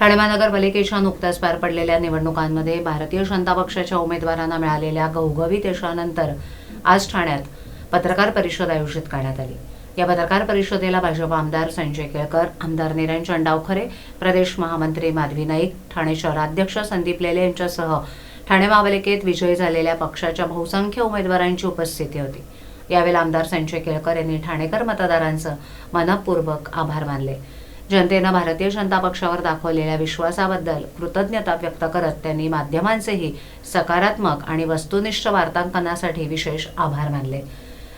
ठाणे महानगरपालिकेच्या नुकत्याच पार पडलेल्या निवडणुकांमध्ये भारतीय जनता पक्षाच्या उमेदवारांना मिळालेल्या घवघवीत यशानंतर आज ठाण्यात पत्रकार परिषद आयोजित करण्यात आली. या पत्रकार परिषदेला भाजप आमदार संजय केळकर आमदार निरंजन डावखरे प्रदेश महामंत्री माधवी नाईक ठाणे शहराध्यक्ष संदीप लेले यांच्यासह ठाणे महापालिकेत विजयी झालेल्या पक्षाच्या बहुसंख्य उमेदवारांची उपस्थिती होती. यावेळी आमदार संजय केळकर यांनी ठाणेकर मतदारांचं मनपूर्वक आभार मानले. जनतेनं भारतीय जनता पक्षावर दाखवलेल्या विश्वासाबद्दल कृतज्ञता व्यक्त करत त्यांनी माध्यमांचेही सकारात्मक आणि वस्तुनिष्ठ वार्तांकनासाठी विशेष आभार मानले.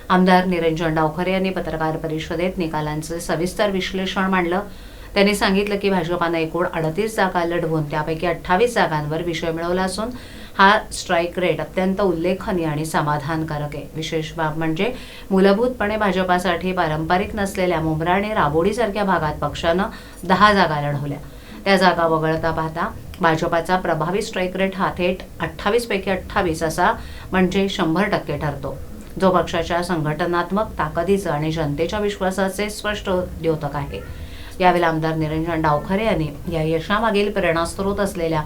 आमदार निरंजन डावखरे यांनी पत्रकार परिषदेत निकालांचे सविस्तर विश्लेषण मांडलं. त्यांनी सांगितलं की भाजपानं एकूण अडतीस जागा लढवून त्यापैकी अठ्ठावीस जागांवर विजय मिळवला असून हा स्ट्राईक रेट अत्यंत उल्लेखनीय आणि समाधानकारक आहे. विशेष बाब म्हणजे मूलभूतपणे भाजपासाठी पारंपरिक नसलेल्या मुंब्रा आणि राबोडीसारख्या भागात पक्षानं दहा जागा लढवल्या. त्या जागा वगळता पाहता भाजपाचा प्रभावी स्ट्राईक रेट हा थेट अठ्ठावीस पैकी अठ्ठावीस असा म्हणजे शंभर टक्के ठरतो. जो पक्षाच्या संघटनात्मक ताकदीचं आणि जनतेच्या विश्वासाचे स्पष्ट द्योतक आहे. यावेळी आमदार निरंजन डावखरे यांनी या यशामागील प्रेरणास्रोत असलेल्या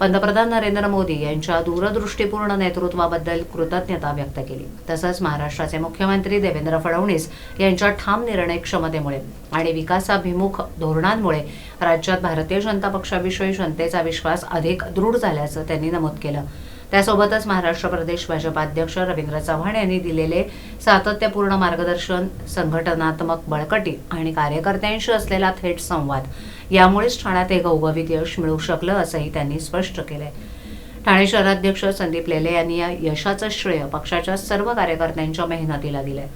पंतप्रधान नरेंद्र मोदी यांच्या दूरदृष्टीपूर्ण नेतृत्वाबद्दल कृतज्ञता व्यक्त केली. तसंच महाराष्ट्राचे मुख्यमंत्री देवेंद्र फडणवीस यांच्या ठाम निर्णय क्षमतेमुळे आणि विकासाभिमुख धोरणांमुळे राज्यात भारतीय जनता पक्षाविषयी जनतेचा विश्वास अधिक दृढ झाल्याचं त्यांनी नमूद केलं. त्यासोबतच महाराष्ट्र प्रदेश भाजपाध्यक्ष रवींद्र चव्हाण यांनी दिलेले सातत्यपूर्ण मार्गदर्शन संघटनात्मक बळकटी आणि कार्यकर्त्यांशी असलेला थेट संवाद यामुळेच ठाण्यात हे गौगवित यश मिळू शकलं असंही त्यांनी स्पष्ट केलंय. ठाणे शहराध्यक्ष संदीप लेले यांनी या यशाचं श्रेय पक्षाच्या सर्व कार्यकर्त्यांच्या मेहनतीला दिलंय.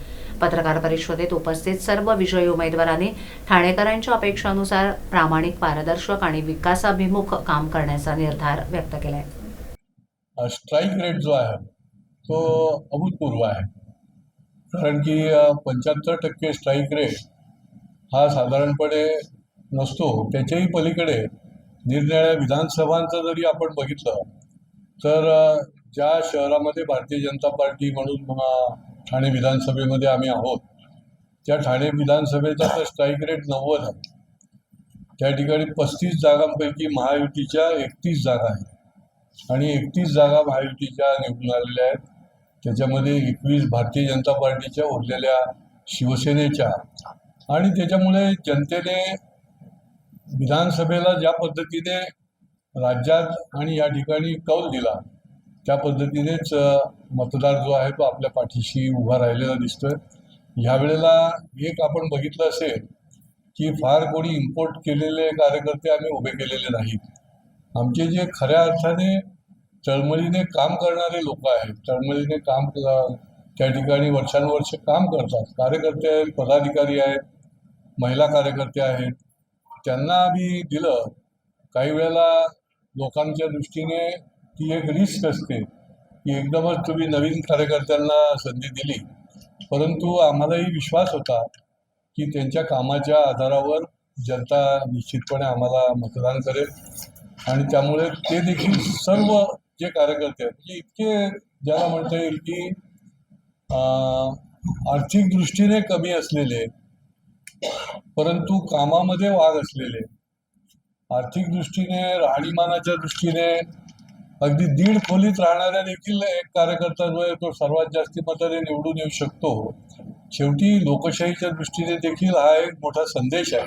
पत्रकार परिषदेत उपस्थित सर्व विजयी उमेदवारांनी ठाणेकरांच्या अपेक्षानुसार प्रामाणिक पारदर्शक आणि विकासाभिमुख काम करण्याचा निर्धार व्यक्त केलाय. स्ट्राईक रेट जो आहे तो अभूतपूर्व आहे. कारण की पंच्याहत्तर टक्के स्ट्राईक रेट हा साधारणपणे नसतो. त्याच्याही पलीकडे निरनिराळ्या विधानसभांचं जरी आपण बघितलं तर ज्या शहरामध्ये भारतीय जनता पार्टी म्हणून ठाणे विधानसभेमध्ये आम्ही आहोत त्या ठाणे विधानसभेचा तर स्ट्राईक रेट नव्वद आहे. त्या ठिकाणी पस्तीस जागांपैकी महायुतीच्या एकतीस जागा आहेत. आणि एकतीस जागा महायुतीच्या निवडून आलेल्या आहेत. त्याच्यामध्ये एकवीस भारतीय जनता पार्टीच्या उरलेल्या शिवसेनेच्या आणि त्याच्यामुळे जनतेने विधानसभेला ज्या पद्धतीने राज्यात आणि या ठिकाणी कौल दिला त्या पद्धतीनेच मतदार जो आहे तो आपल्या पाठीशी उभा राहिलेला दिसतोय. ह्या वेळेला एक आपण बघितलं असेल की फार कोणी इम्पोर्ट केलेले कार्यकर्ते आम्ही उभे केलेले नाहीत. आमचे जे खऱ्या अर्थाने तळमळीने काम करणारे लोक आहेत तळमळीने काम त्या ठिकाणी वर्षानुवर्ष काम करतात. कार्यकर्ते आहेत पदाधिकारी आहेत महिला कार्यकर्ते आहेत. त्यांना आम्ही दिलं. काही वेळेला लोकांच्या दृष्टीने ती एक रिस्क असते. की एकदमच तुम्ही नवीन कार्यकर्त्यांना संधी दिली. परंतु आम्हालाही विश्वास होता की त्यांच्या कामाच्या आधारावर जनता निश्चितपणे आम्हाला मतदान करेल. आणि त्यामुळे ते देखील सर्व जे कार्यकर्ते आहेत म्हणजे इतके ज्याला म्हणता येईल की अं, आर्थिक दृष्टीने कमी असलेले परंतु कामामध्ये वाघ असलेले आर्थिक दृष्टीने राहणीमानाच्या दृष्टीने अगदी दीड खोलीत राहणाऱ्या देखील एक कार्यकर्ता जो आहे तो सर्वात जास्ती मताने निवडून येऊ शकतो. शेवटी लोकशाहीच्या दृष्टीने देखील हा एक मोठा संदेश आहे.